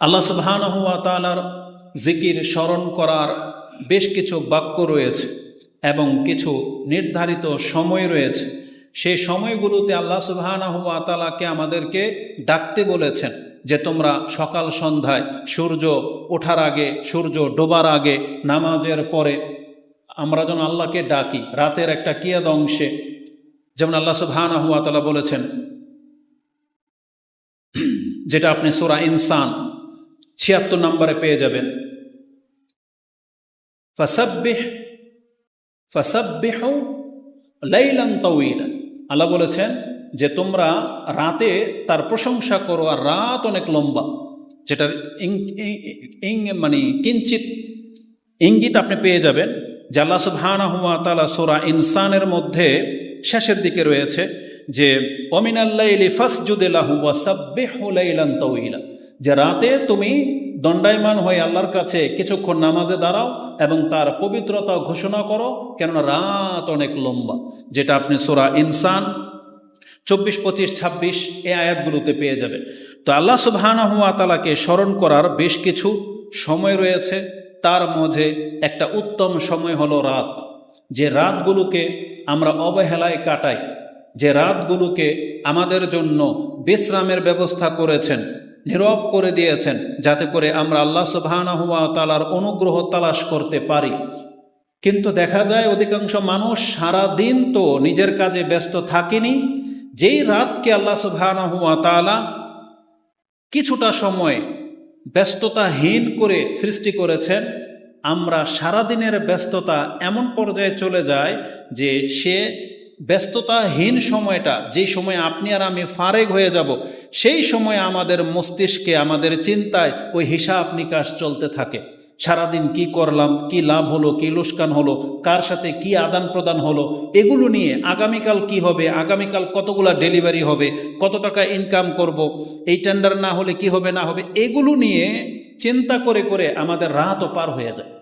আল্লাহ সুবহানাহুয়া তাআলার জিকির স্মরণ করার বেশ কিছু বাক্য রয়েছে এবং কিছু নির্ধারিত সময় রয়েছে। সেই সময়গুলোতে আল্লাহ সুবহানাহুয়া তাআলাকে আমাদেরকে ডাকতে বলেছেন যে, তোমরা সকাল সন্ধ্যায় সূর্য ওঠার আগে, সূর্য ডোবার আগে নামাজের পরে আমরা যেন আল্লাহকে ডাকি। রাতের একটা কিয়াদ অংশে যেমন আল্লাহ সুবহানাহুয়া তাআলা বলেছেন, যেটা আপনি সোরা ইনসান ছিয়াত্তর নম্বরে পেয়ে যাবেন। তাউইলা আল্লাহ বলেছেন যে তোমরা রাতে তার প্রশংসা করো আর রাত অনেক লম্বা। যেটার ইং- মানে কিঞ্চিত ইঙ্গিত আপনি পেয়ে যাবেন যে আল্লাহ সুবহানাহু ওয়া তাআলা সূরা ইনসানের মধ্যে শেষের দিকে রয়েছে যে অমিনাল্লাইলি ফাসজুদে লাহু ওয়া সাব্বিহু লাইলান তাওয়িলা। যে রাতে তুমি দণ্ডায়মান হয়ে আল্লাহর কাছে কিছুক্ষণ নামাজে দাঁড়াও এবং তার পবিত্রতা ঘোষণা করো, কেননা রাত অনেক লম্বা, যেটা আপনি সোরা ইনসান চব্বিশ, পঁচিশ, ছাব্বিশ এই আয়াতগুলোতে পেয়ে যাবে। তো আল্লাহ সুবহানাহু ওয়া তাআলাকে স্মরণ করার বেশ কিছু সময় রয়েছে। তার মাঝে একটা উত্তম সময় হলো রাত। যে রাতগুলোকে আমরা অবহেলায় কাটাই, যে রাতগুলোকে আমাদের জন্য বিশ্রামের ব্যবস্থা করেছেন নীরব করে দিয়েছেন যাতে করে আমরা আল্লাহ সুবহানাহু ওয়া তাআলার অনুগ্রহ তালাশ করতে পারি। কিন্তু দেখা যায় অধিকাংশ মানুষ সারা দিন তো নিজের কাজে ব্যস্ত থাকেনি। যেই রাতকে আল্লাহ সুবহানাহু ওয়া তাআলা কিছুটা সময় ব্যস্ততাহীন করে সৃষ্টি করেছেন, আমরা সারাদিনের ব্যস্ততা এমন পর্যায়ে চলে যায় যে সে ব্যস্ততাহীন সময়টা যেই সময় আপনি আর আমি ফারেগ হয়ে যাব, সেই সময় আমাদের মস্তিষ্কে, আমাদের চিন্তায় ওই হিসাব নিকাশ চলতে থাকে। সারাদিন কি করলাম, কি লাভ হলো, কি লোসকান হলো, কার সাথে কি আদান প্রদান হলো, এগুলো নিয়ে আগামীকাল কি হবে, আগামীকাল কতগুলা ডেলিভারি হবে, কত টাকা ইনকাম করব, এই টেন্ডার না হলে কি হবে, না হবে, এগুলো নিয়ে চিন্তা করে করে আমাদের রাতও পার হয়ে যায়।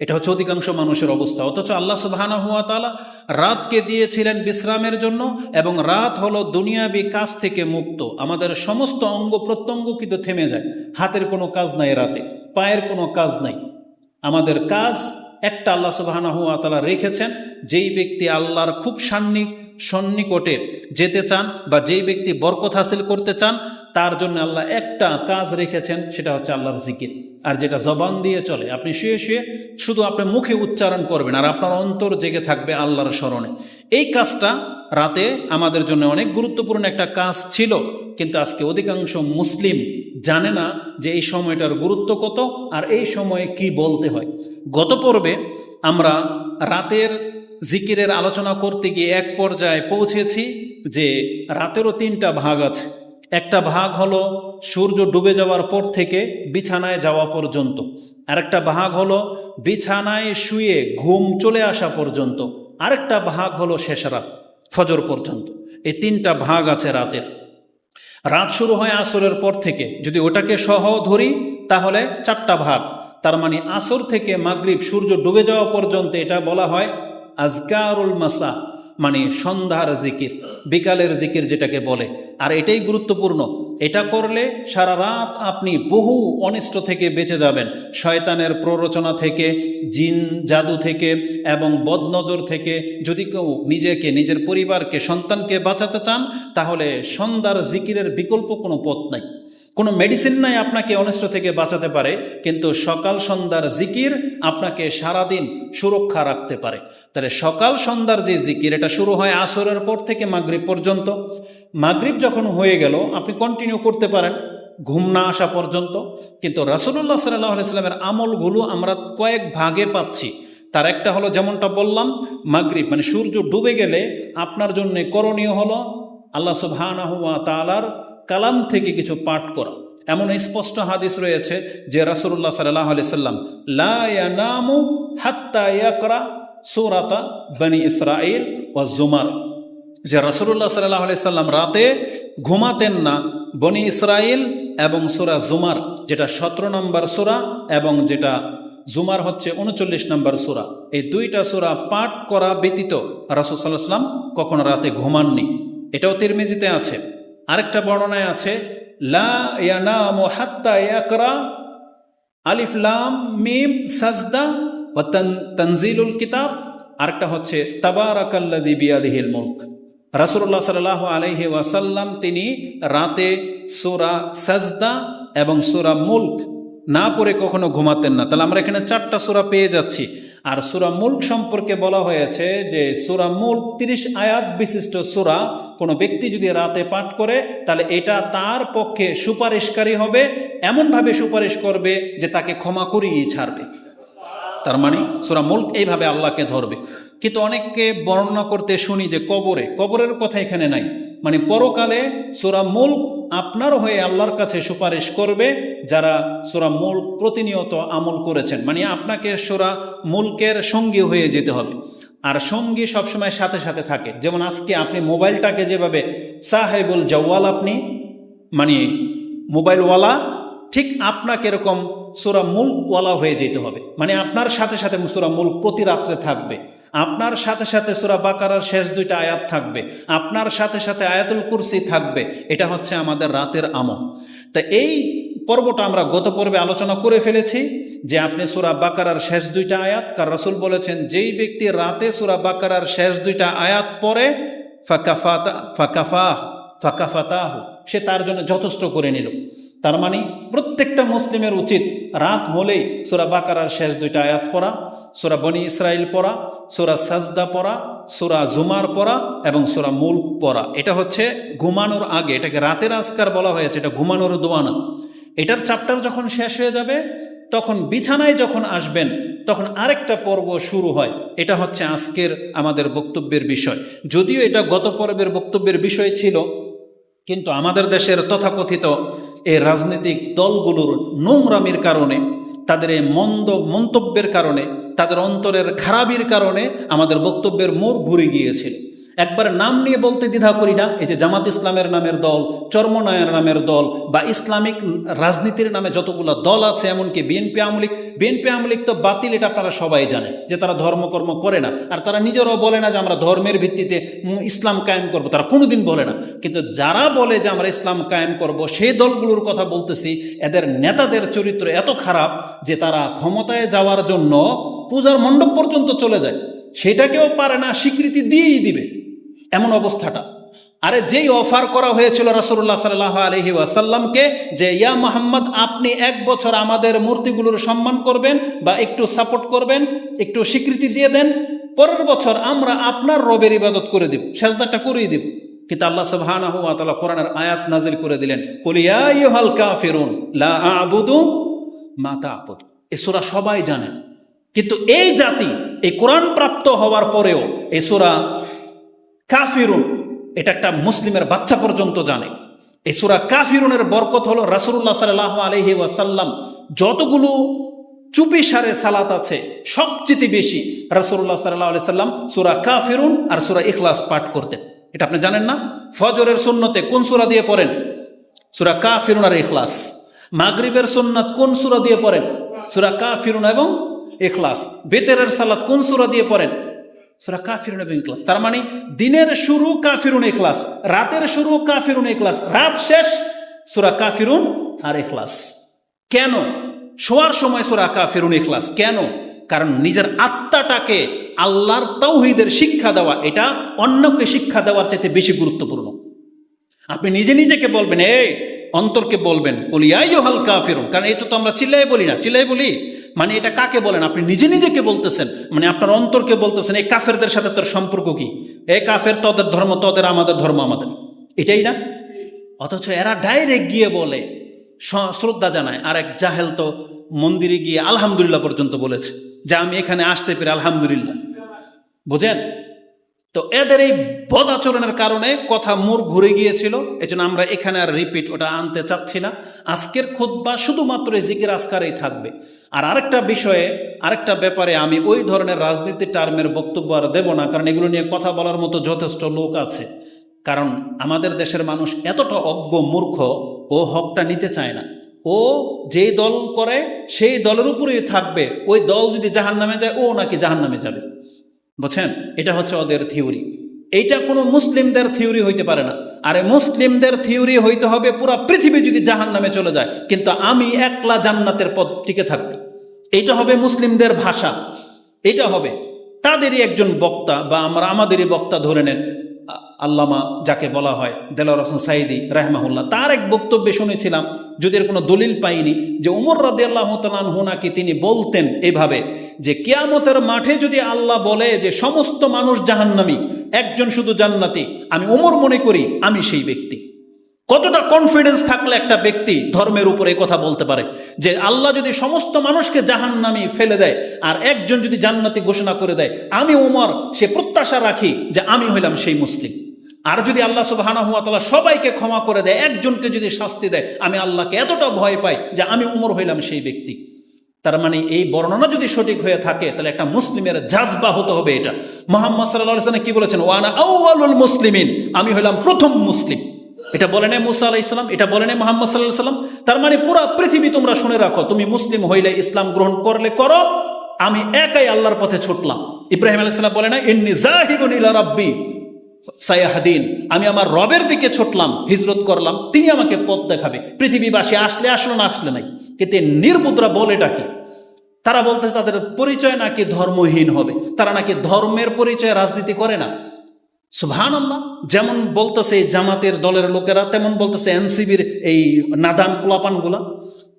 এটা হচ্ছে অধিকাংশ মানুষের অবস্থা। অথচ আল্লাহ সুবহানাহু ওয়া তাআলা রাতকে দিয়েছিলেন বিশ্রামের জন্য এবং রাত হলো দুনিয়াবি কাজ থেকে মুক্ত। আমাদের সমস্ত অঙ্গ প্রত্যঙ্গ কিন্তু থেমে যায়। হাতের কোনো কাজ নাই রাতে, পায়ের কোনো কাজ নাই। আমাদের কাজ একটা আল্লাহ সুবহানাহু ওয়া তাআলা রেখেছেন, যেই ব্যক্তি আল্লাহর খুব সান্নি, সন্নিকটে যেতে চান বা যেই ব্যক্তি বরকত হাসিল করতে চান, তার জন্য আল্লাহ একটা কাজ রেখেছেন, সেটা হচ্ছে আল্লাহর জিকির। আর যেটা জবান দিয়ে চলে, আপনি শুয়ে শুয়ে শুধু আপনি মুখে উচ্চারণ করবেন আর আপনার অন্তর জেগে থাকবে আল্লাহর স্মরণে। এই কাজটা রাতে আমাদের জন্য অনেক গুরুত্বপূর্ণ একটা কাজ ছিল, কিন্তু আজকে অধিকাংশ মুসলিম জানে না যে এই সময়টার গুরুত্ব কত আর এই সময়ে কি বলতে হয়। গত পর্বে আমরা রাতের জিকিরের আলোচনা করতে গিয়ে এক পর্যায়ে পৌঁছেছি যে রাতেরও তিনটা ভাগ আছে। একটা ভাগ হলো সূর্য ডুবে যাওয়ার পর থেকে বিছানায় যাওয়া পর্যন্ত। আরেকটা ভাগ হলো বিছানায় শুয়ে ঘুম চলে আসা পর্যন্ত। আরেকটা ভাগ হলো শেষ রাত, ফজর পর্যন্ত। এই তিনটা ভাগ আছে রাতের। রাত শুরু হয় আসরের পর থেকে। যদি ওটাকে সহ ধরি, তাহলে চারটা ভাগ তার মানে আসর থেকে মাগরিব, সূর্য ডুবে যাওয়া পর্যন্ত এটা বলা হয় আজকারুল মাসা মানে সন্ধ্যার জিকির, বিকালের জিকির যেটাকে বলে। আর এটাই গুরুত্বপূর্ণ। এটা করলে সারা রাত আপনি বহু অনিষ্ট থেকে বেঁচে যাবেন। শয়তানের প্ররোচনা থেকে, জিন, জাদু থেকে এবং বদনজর থেকে যদি কেউ নিজেকে, নিজের পরিবারকে, সন্তানকে বাঁচাতে চান, তাহলে সন্ধ্যার জিকিরের বিকল্প কোনো পথ নাই। কোনো মেডিসিন নাই আপনাকে অনিষ্ট থেকে বাঁচাতে পারে, কিন্তু সকাল সন্ধ্যার জিকির আপনাকে সারাদিন সুরক্ষা রাখতে পারে। তাহলে সকাল সন্ধ্যার যে জিকির, এটা শুরু হয় আসরের পর থেকে মাগরিব পর্যন্ত। মাগরিব যখন হয়ে গেল, আপনি কন্টিনিউ করতে পারেন, ঘুম না আসা পর্যন্ত। কিন্তু রাসুল্লাহ সাল্লাহ ইসলামের আমলগুলো আমরা কয়েক ভাগে পাচ্ছি। তার একটা হলো যেমনটা বললাম, মাগরিব মানে সূর্য ডুবে গেলে আপনার জন্য করণীয় হলো আল্লাহ সুবহানাহু ওয়া তাআলার কালাম থেকে কিছু পাঠ করা। এমন স্পষ্ট হাদিস রয়েছে যে রাসূলুল্লাহ সাল্লাহ আলি সাল্লাম, লা ইয়ানামু হাত্তা ইয়াকরা সূরাতা বনি ইসরাইল ওয়া জুমার। যে রাসূলুল্লাহ সাল্লাহ আলি সাল্লাম রাতে ঘুমাতেন না বনি ইসরাইল এবং সূরা জুমার, যেটা সতেরো নম্বর সূরা এবং যেটা জুমার হচ্ছে উনচল্লিশ নম্বর সূরা। এই দুইটা সূরা পাঠ করা ব্যতীত রাসূল সাল্লাহ সাল্লাম কখনো রাতে ঘুমাননি। এটাও তিরমিজিতে আছে। আরেকটা বর্ণনায় আছে, লা ইয়ানামু হাত্তা ইয়াকরা আলিফ লাম মিম সাজদা ও তনজিলুল কিতাব। আরেকটা হচ্ছে, তাবারাকাল্লাযী বিয়াদিহিল মুলক। রাসূলুল্লাহ সাল্লাল্লাহু আলাইহি ওয়াসাল্লাম তিনি রাতে সূরা সাজদা এবং সূরা মুলক না পড়ে কখনো ঘুমাতেন না। তাহলে আমরা এখানে চারটা সূরা পেয়ে যাচ্ছি। আর সূরা মুলক সম্পর্কে বলা হয়েছে যে সূরা মুলক তিরিশ আয়াত বিশিষ্ট সূরা, কোনো ব্যক্তি যদি রাতে পাঠ করে, তাহলে এটা তার পক্ষে সুপারিশকারী হবে, এমনভাবে সুপারিশ করবে যে তাকে ক্ষমা করিয়ে ছাড়বে। তার মানে সুরা মুল্ক এইভাবে আল্লাহকে ধরবে। কিন্তু অনেককে বর্ণনা করতে শুনি যে কবরে, কবরের কথা এখানে নাই। মানে পরকালে সুরা মুল্ক আপনার হয়ে আল্লাহর কাছে সুপারিশ করবে যারা সুরা মূল প্রতিনিয়ত আমল করেছেন। মানে আপনাকে সুরা মুল্কের সঙ্গী হয়ে যেতে হবে। আর সঙ্গী সবসময় সাথে সাথে থাকে। যেমন আজকে আপনি মোবাইলটাকে যেভাবে সাহেবুল জওয়াল আপনি মানে মোবাইলওয়ালা, ঠিক আপনাকে এরকম সুরা মুল্কওয়ালা হয়ে যেতে হবে। মানে আপনার সাথে সাথে সুরা মুল্ক প্রতি রাত্রে থাকবে। আপনার সাথে সাথে সুরা বাকারার শেষ দুইটা আয়াত থাকবে। আপনার সাথে সাথে আয়াতুল কুরসি থাকবে। এটা হচ্ছে আমাদের রাতের আমল। তা এই পর্বটা আমরা গত পর্বে আলোচনা করে ফেলেছি যে আপনি সুরা বাকারার শেষ দুইটা আয়াত, কার রসুল বলেছেন, যেই ব্যক্তি রাতে সুরা বাকারার শেষ দুইটা আয়াত পরে ফাকাফাতা ফাকাফাহ ফাকাফাতাহ সে তার জন্য যথেষ্ট করে নিল। তার মানে প্রত্যেকটা মুসলিমের উচিত রাত হলেই সুরা বাকারার শেষ দুইটা আয়াত পড়া। সুরা বনি ইসরাইল পড়া, সোরা সাজদা পড়া, সোরা জুমার পড়া এবং সোরা মূল পড়া। এটা হচ্ছে ঘুমানোর আগে, এটাকে রাতের আজকার বলা হয়েছে, এটা ঘুমানোর দোয়ানা। এটার চাপ্টার যখন শেষ হয়ে যাবে, তখন বিছানায় যখন আসবেন, তখন আরেকটা পর্ব শুরু হয়। এটা হচ্ছে আজকের আমাদের বক্তব্যের বিষয়। যদিও এটা গত পর্বের বক্তব্যের বিষয় ছিল, কিন্তু আমাদের দেশের তথাকথিত এই রাজনৈতিক দলগুলোর নোংরামির কারণে, তাদের এই মন্দ মন্তব্যের কারণে তাদের অন্তরের খারাপির কারণে আমাদের বক্তব্যের মোড় ঘুরে গিয়েছিল। একবার নাম নিয়ে বলতে দ্বিধা করি না, এই যে জামাত ইসলামের নামের দল, চর্মনয়ের নামের দল বা ইসলামিক রাজনীতির নামে যতগুলো দল আছে, এমনকি বিএনপি আমলিক বিএনপি আমলিক তো বাতিল, এটা আপনারা সবাই জানেন যে তারা ধর্মকর্ম করে না। আর তারা নিজেরাও বলে না যে আমরা ধর্মের ভিত্তিতে ইসলাম কায়েম করব, তারা কোনোদিন বলে না। কিন্তু যারা বলে যে আমরা ইসলাম কায়েম করব, সেই দলগুলোর কথা বলতেছি, এদের নেতাদের চরিত্র এত খারাপ যে তারা ক্ষমতায় যাওয়ার জন্য পূজার মণ্ডপ পর্যন্ত চলে যায়। সেটাকেও পারে না, স্বীকৃতি দিয়েই দিবে। এমন অবস্থাটা। আরে যেই অফার করা হয়েছিল রাসুল্লাহ সাল্লাহ আলহি ওয়াসাল্লামকে যে, ইয়া মোহাম্মদ, আপনি এক বছর আমাদের মূর্তিগুলোর সম্মান করবেন বা একটু সাপোর্ট করবেন, একটু স্বীকৃতি দিয়ে দেন, পরের বছর আমরা আপনার রবের ইবাদত করে দিব, সেজদাটা করেই দিব। কিন্তু আল্লাহ সুবহানাহু ওয়া তাআলা কোরআনের আয়াত নাজিল করে দিলেন, কুল ইয়া আইয়ুহাল কাফিরুন লা আ'বুদু মা তা'বুদু এ সূরা সবাই জানেন কিন্তু এই জাতি, এই কোরআন প্রাপ্ত হওয়ার পরেও এই সূরা কাফিরুন, এটা একটা মুসলিমের বাচ্চা পর্যন্ত জানে। এই সুরা কাফিরুনের বরকত হলো রাসুল্লাহ সাল্লাহ আলহি ওয়াসাল্লাম যতগুলো চুপি সারে সালাত আছে, সবচেয়ে বেশি রাসুল্লাহ সাল্লাহ আলি সাল্লাম সুরা কাফিরুন আর সুরা ইখলাস পাঠ করতেন। এটা আপনি জানেন না? ফজরের সুন্নতে কোন সুরা দিয়ে পড়েন? সুরা কাফিরুন আর ইখলাস। মাগরিবের সুন্নাত কোন সুরা দিয়ে পড়েন? সুরা কাফিরুন এবং ইখলাস। বেতেরের সালাত কোন সুরা দিয়ে পড়েন? সুরা কাফিরুন এবং ইখলাস। তার মানে দিনের শুরু কাফিরুন ইখলাস, রাতের শুরু কাফিরুন ইখলাস, রাত শেষ সুরা কাফিরুন আর ইখলাস। কেন? শোয়ার সময় সুরা কাফিরুন ইখলাস। কেন? কারণ নিজের আত্মাটাকে আল্লাহর তৌহিদের শিক্ষা দেওয়া, এটা অন্যকে শিক্ষা দেওয়ার চাইতে বেশি গুরুত্বপূর্ণ। আপনি নিজে নিজেকে বলবেন, এই, অন্তরকে বলবেন। বলি আইও হাল কাফিরুন। কারণ এটা তো আমরা চিল্লাই বলি না। চিল্লাই বলি মানে এটা কাকে বলেন? আপনি নিজে নিজেকে বলতেছেন। মানে আপনার অন্তরকে বলতেছেন, এই কাফেরদের সাথে তোর সম্পর্ক কি? এ কাফের, তদের ধর্ম, তদের আমাদের ধর্ম, আমাদের। এটাই না? অথচ এরা ডাইরেক্ট গিয়ে বলে শ্রদ্ধা জানায়। আর এক জাহেল তো মন্দিরে গিয়ে আলহামদুলিল্লাহ পর্যন্ত বলেছে, যে আমি এখানে আসতে পেরে আলহামদুলিল্লাহ। বুঝেন? তো এদের এই বদ আচরণের কারণে কথা মোর ঘুরে গিয়েছিল এই জন্য আমরা এখানে আর রিপিট ওটা আনতে চাচ্ছি না। আজকের খুদ্া শুধুমাত্র জিকির আজকারেই থাকবে। আর আরেকটা বিষয়ে, আরেকটা ব্যাপারে আমি ওই ধরনের রাজনীতি টার্মের বক্তব্য আর দেব না, কারণ এগুলো নিয়ে কথা বলার মতো যথেষ্ট লোক আছে। কারণ আমাদের দেশের মানুষ এতটা অজ্ঞ, মূর্খ, ও হকটা নিতে চায় না। ও যেই দল করে, সেই দলের উপরেই থাকবে। ওই দল যদি জাহান নামে যায়, ও নাকি জাহান নামে যাবে। বুঝছেন? এটা হচ্ছে ওদের থিওরি এইটা কোনো মুসলিমদের থিওরি হইতে পারে না। আরে মুসলিমদের থিওরি হইতে হবে পুরো পৃথিবী যদি জাহান নামে চলে যায়, কিন্তু আমি একলা জান্নাতের পদ টিকে থাকব। এইটা হবে মুসলিমদের ভাষা। এটা হবে। তাদেরই একজন বক্তা বা আমরা, আমাদেরই বক্তা ধরে নেন আল্লামা যাকে বলা হয় দেলার হোসেন সাইদি রাহমাহুল্লাহ। তার এক বক্তব্যে শুনেছিলাম যদি এর কোনো দলিল পাইনি যে উমর রাদি আল্লাহ নাকি তিনি বলতেন এভাবে যে কেয়ামতের মাঠে যদি আল্লাহ বলে যে সমস্ত মানুষ জাহান্নামি, একজন শুধু জান্নাতি, আমি উমর মনে করি, আমি সেই ব্যক্তি। কতটা কনফিডেন্স থাকলে একটা ব্যক্তি ধর্মের উপরে কথা বলতে পারে? যে আল্লাহ যদি সমস্ত মানুষকে জাহান্নামি ফেলে দেয় আর একজন যদি জান্নাতি ঘোষণা করে দেয়, আমি উমর, সে প্রত্যাশা রাখি যে আমি হইলাম সেই মুসলিম। আর যদি আল্লাহ সুবাহানা হুয়া তাআলা সবাইকে ক্ষমা করে দেয়, একজনকে যদি শাস্তি দেয়, আমি আল্লাহকে এতটা ভয় পাই যে আমি উমর হইলাম সেই ব্যক্তি। তার মানে এই বর্ণনা যদি সঠিক হয়ে থাকে, তাহলে একটা মুসলিমের জাজবা হতে হবে এটা। মোহাম্মদ সাল্লাহ কি বলেছেন? ওয়ানা আউয়ালুল মুসলিমিন আমি হইলাম প্রথম মুসলিম। এটা বলে নেই মুসা আলাহ ইসলাম এটা বলে নেই মোহাম্মদ সাল্লাহ সাল্লাম তার মানে পুরো পৃথিবী তোমরা শুনে রাখো, তুমি মুসলিম হইলে ইসলাম গ্রহণ করলে করো, আমি একাই আল্লাহর পথে ছুটলাম। ইব্রাহিম আলাইসাল্লাম বলে না ইন্নি জাহিবুন ইলা রাব্বি সায়াহাদিন আমি আমার রবের দিকে ছুটলাম, হিজরত করলাম, তিনি আমাকে পথ দেখাবে। পৃথিবীবাসী আসলে আসলো না আসলে নাই। কিন্তু এই বলে বলেটা কি? তারা বলতেছে, তাদের পরিচয় নাকি ধর্মহীন হবে? তারা নাকি ধর্মের পরিচয় রাজনীতি করে না? সুভান আল্লাহ যেমন বলতেছে জামাতের দলের লোকেরা, তেমন বলতেছে এনসিবির এই নাদান পোলাপানগুলা।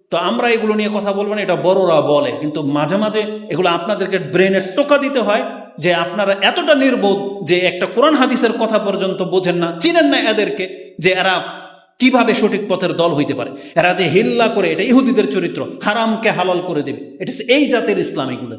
তো আমরা এগুলো নিয়ে কথা বলব না, এটা বড়রা বলে। কিন্তু মাঝে মাঝে এগুলো আপনাদেরকে ব্রেনে টোকা দিতে হয় যে আপনারা এতটা নির্বোধ যে একটা কোরআন হাদিসের কথা পর্যন্ত বোঝেন না, চিনেন না এদেরকে, যে এরা কীভাবে সঠিক পথের দল হইতে পারে। এরা যে হিল্লা করে, এটা ইহুদিদের চরিত্র, হারামকে হালাল করে দেবে। এটা এই জাতের ইসলাম এগুলো।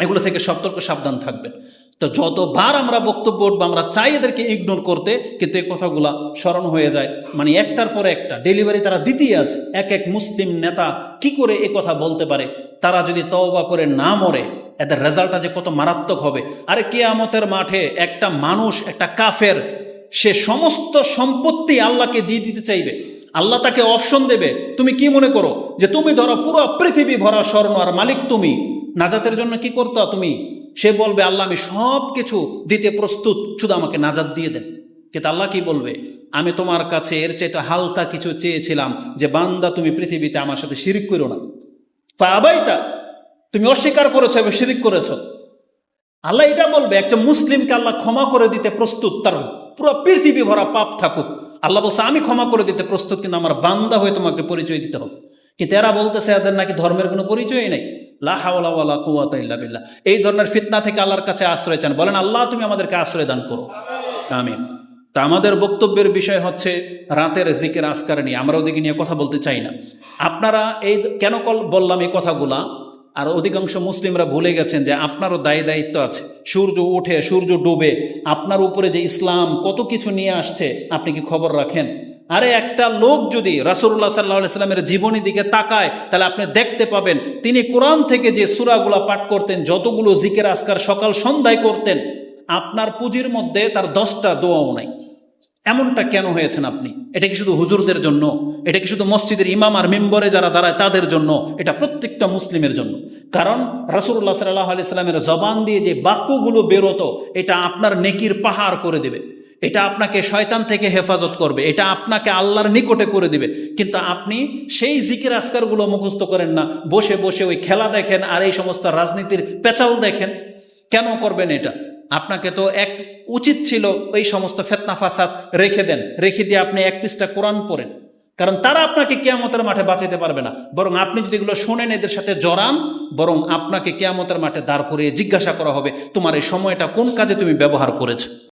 এগুলো থেকে সতর্ক, সাবধান থাকবেন। তো যতবার আমরা বক্তব্য উঠবো, আমরা চাই এদেরকে ইগনোর করতে, কিন্তু এই কথাগুলা স্মরণ হয়ে যায়। মানে একটার পরে একটা ডেলিভারি তারা দিতেই আছে। এক এক মুসলিম নেতা কি করে এ কথা বলতে পারে? তারা যদি তওবা করে না মরে এদের রেজাল্টটা যে কত মারাত্মক হবে। আরে কেয়ামতের মাঠে একটা মানুষ, একটা কাফের, সে সমস্ত সম্পত্তি আল্লাহকে দিয়ে দিতে চাইবে। আল্লাহ তাকে অপশন দেবে। তুমি কি মনে করো যে তুমি ধরো পুরো পৃথিবী ভরা স্বর্ণ আর মালিক তুমি? নাজাতের জন্য কি করতো তুমি? সে বলবে, আল্লাহ, আমি সব কিছু দিতে প্রস্তুত। শুধু আমাকে নাজাত দিয়ে দেন। কিন্তু আল্লাহ কি বলবে? আমি তোমার কাছে এর চাইতে হালকা কিছু চেয়েছিলাম যে বান্দা তুমি পৃথিবীতে আমার সাথে শিরিক করো না। তা আবাইটা তুমি অস্বীকার করেছ এবং শিরিক করেছ। আল্লাহ এটা বলবে একটা মুসলিমকে আল্লাহ ক্ষমা করে দিতে প্রস্তুত, তার পুরো পৃথিবী ভরা পাপ থাকুক। আল্লাহ বলছে, আমি ক্ষমা করে দিতে প্রস্তুত, কিন্তু আমার বান্দা হয়ে তোমাকে পরিচয় দিতে হবে। কিন্তু এরা বলতেছে, এদের নাকি ধর্মের কোনো পরিচয়ই নেই। লাহাওয়ালা কুয়াতা বিল্লাহ। এই ধরনের ফিতনা থেকে আল্লাহর কাছে আশ্রয় চান। বলেন, আল্লাহ, তুমি আমাদেরকে আশ্রয় দান করো। আমিন। তা আমাদের বক্তব্যের বিষয় হচ্ছে রাতের জিকের আসকার নিয়ে। আমরা ওদিকে নিয়ে কথা বলতে চাই না। আপনারা এই কেন কল, বললাম এই কথাগুলা? আর অধিকাংশ মুসলিমরা ভুলে গেছেন যে আপনারও দায় দায়িত্ব আছে। সূর্য ওঠে সূর্য ডুবে, আপনার উপরে যে ইসলাম কত কিছু নিয়ে আসছে, আপনি কি খবর রাখেন? আরে একটা লোক যদি রাসুল্লাহ সাল্লাহ সাল্লামের জীবনী দিকে তাকায়, তাহলে আপনি দেখতে পাবেন, তিনি কোরআন থেকে যে সুরাগুলা পাঠ করতেন, যতগুলো জিকের আসকার সকাল সন্ধ্যায় করতেন, আপনার পুঁজির মধ্যে তার দশটা দোয়াও নাই। এমনটা কেন হয়েছেন আপনি? এটা কি শুধু হুজুরদের জন্য? এটা কি শুধু মসজিদের ইমাম আর মেম্বরে যারা দাঁড়ায় তাদের জন্য? এটা প্রত্যেকটা মুসলিমের জন্য। কারণ রাসুল্লাহ সাল্লাহ আলি সাল্লামের জবান দিয়ে যে বাক্যগুলো বেরোতো, এটা আপনার নেকির পাহাড় করে দেবে। এটা আপনাকে শয়তান থেকে হেফাজত করবে। এটা আপনাকে আল্লাহর নিকটে করে দিবে। কিন্তু আপনি সেই জিকির আসকারগুলো মুখস্থ করেন না। বসে বসে ওই খেলা দেখেন আর এই সমস্ত রাজনীতির পেঁচাল দেখেন। কেন করবেন এটা? আপনাকে তো এক উচিত ছিল এই সমস্ত ফেতনা ফাসাদ রেখে দেন। রেখে দিয়ে আপনি এক পিসটা কোরআন পড়েন। কারণ তারা আপনাকে কেয়ামতের মাঠে বাঁচাতে পারবে না। বরং আপনি যদি এগুলো শোনেন, এদের সাথে জড়ান, বরং আপনাকে কেয়ামতের মাঠে দাঁড় করিয়ে জিজ্ঞাসা করা হবে, তোমার এই সময়টা কোন কাজে তুমি ব্যবহার করেছ?